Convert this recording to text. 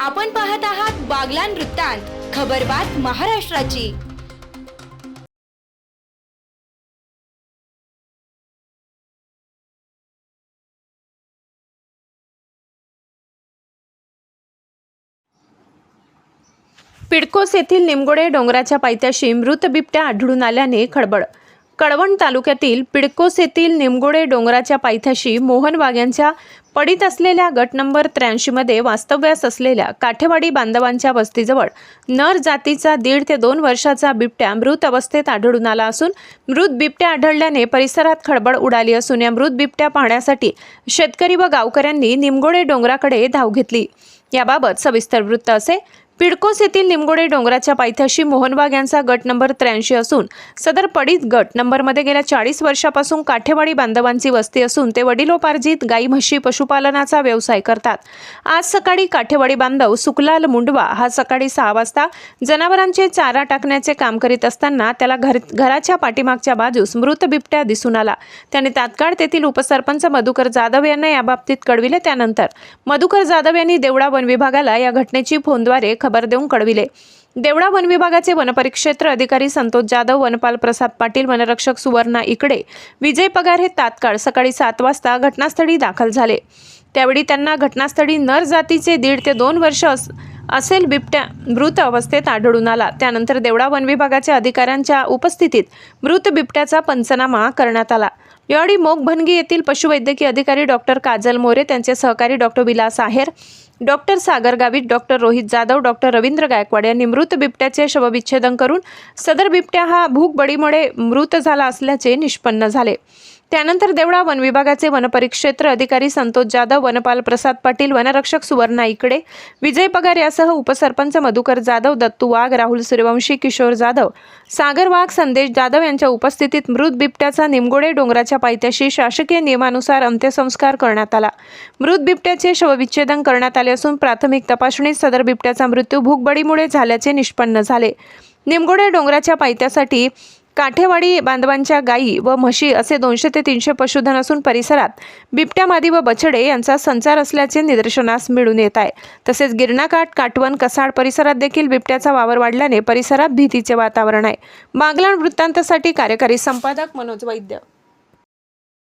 आपण पाहत आहात बागलान वृत्तांत खबरबात महाराष्ट्राची. पिडकोस येथील निमगोडे डोंगराच्या पायथ्याशी मृत बिबट्या आढळून आल्याने खळबळ. कळवण तालुक्यातील पिडकोस येथील निमगोडे डोंगराच्या पायथ्याशी मोहन वाघ यांच्या पडीत असलेल्या गट नंबर त्र्याऐंशीमध्ये वास्तव्यास असलेल्या काठेवाडी बांधवांच्या वस्तीजवळ नर जातीचा दीड ते दोन वर्षाचा बिबट्या मृत अवस्थेत आढळून आला असून मृत बिबट्या आढळल्याने परिसरात खळबळ उडाली असून या मृत बिबट्या पाहण्यासाठी शेतकरी व गावकऱ्यांनी निमगोडे डोंगराकडे धाव घेतली. याबाबत सविस्तर वृत्त असे पिडकोस येथील निमगोडे डोंगराच्या पायथ्याशी मोहनबाग यांचा गट नंबर त्र्याऐंशी असून सदर पडीत गट नंबरमध्ये गेल्या चाळीस वर्षापासून काठेवाडी बांधवांची वस्ती असून ते वडिलोपार्जित गाई म्हशी पशुपालनाचा व्यवसाय करतात. आज सकाळी काठेवाडी बांधव सुकलाल मुंडवा हा सकाळी सहा वाजता जनावरांचे चारा टाकण्याचे काम करीत असताना त्याला घर घराच्या पाठीमागच्या बाजूस मृत बिबट्या दिसून आला. त्याने तात्काळ तेथील उपसरपंच मधुकर जाधव यांना याबाबतीत कळविले. त्यानंतर मधुकर जाधव यांनी देवळा वन विभागाला या घटनेची फोनद्वारे खबर देऊन कळविले. देवडा वन विभागाचे वनपरिक्षेत्र अधिकारी संतोष जाधव वनपाल प्रसाद पाटील वनरक्षक सुवर्णा इकडे विजय पगार हे तात्काळ सकाळी सात वाजता घटनास्थळी दाखल झाले. त्यावेळी त्यांना घटनास्थळी नर जातीचे दीड ते दोन वर्ष असेल बिबट्या मृत अवस्थेत आढळून आला. त्यानंतर देवडा वन विभागाच्या अधिकाऱ्यांच्या उपस्थितीत मृत बिबट्याचा पंचनामा करण्यात आला. यावेळी मोगभनगी येथील पशुवैद्यकीय अधिकारी डॉक्टर काजल मोरे त्यांचे सहकारी doctor Vilas Aher doctor Sagar Gavit doctor Rohit Jadhav doctor Ravindra Gaikwad यांनी मृत बिबट्याचे शवविच्छेदन करून सदर बिबट्या हा भूकबडीमुळे मृत झाला असल्याचे निष्पन्न झाले. त्यानंतर देवळा वन विभागाचे वनपरिक्षेत्र अधिकारी संतोष जाधव वनपाल प्रसाद पाटील वनरक्षक सुवर्णा इकडे विजय पगार यासह उपसरपंच मधुकर जाधव दत्तू वाघ राहुल सूर्यवंशी किशोर जाधव सागर वाघ संदेश जाधव यांच्या उपस्थितीत मृत बिबट्याचा निमगोडे डोंगराच्या पायथ्याशी शासकीय नियमानुसार अंत्यसंस्कार करण्यात आला. मृत बिबट्याचे शवविच्छेदन करण्यात आले असून प्राथमिक तपासणीत सदर बिबट्याचा मृत्यू भूकबडीमुळे झाल्याचे निष्पन्न झाले. निमगोडे डोंगराच्या पायथ्यासाठी काठेवाडी बांधवांच्या गायी व म्हशी असे दोनशे ते तीनशे पशुधन असून परिसरात बिबट्या मादी व बछडे यांचा संचार असल्याचे निदर्शनास मिळून येत आहे. तसेच गिरणाकाठ काटवण कसाड परिसरात देखील बिबट्याचा वावर वाढल्याने परिसरात भीतीचे वातावरण आहे. बागलाण वृत्तांतासाठी कार्यकारी संपादक मनोज वैद्य